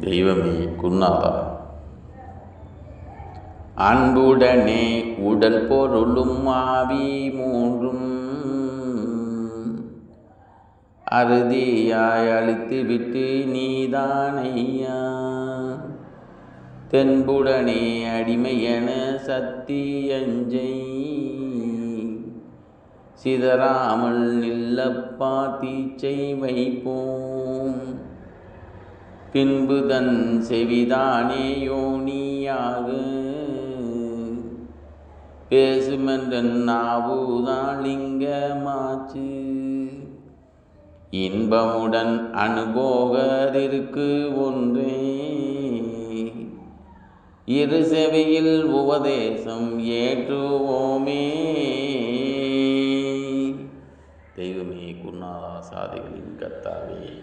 தெய்வமே குன்னாதா அன்புடனே உடல் பொருளும் ஆவி மூன்றும் அறுதியாய் அழித்து விட்டு நீதானையா. தென்புடனே அடிமையென சத்தியஞ்சை. சிதறாமல் நில்லப்பா தீச்சை வைப்போம். பின்பு தன் செவிதானே யோனியாக. பேசுமென்றன் நாவுதான் லிங்கமாச்சு. இன்பமுடன் அனுபோகதிருக்கு ஒன்றே. இரு செவியில் உபதேசம் ஏற்றுவோமே. தெய்வமே குருநாதா சாதிகளின் கத்தாவே.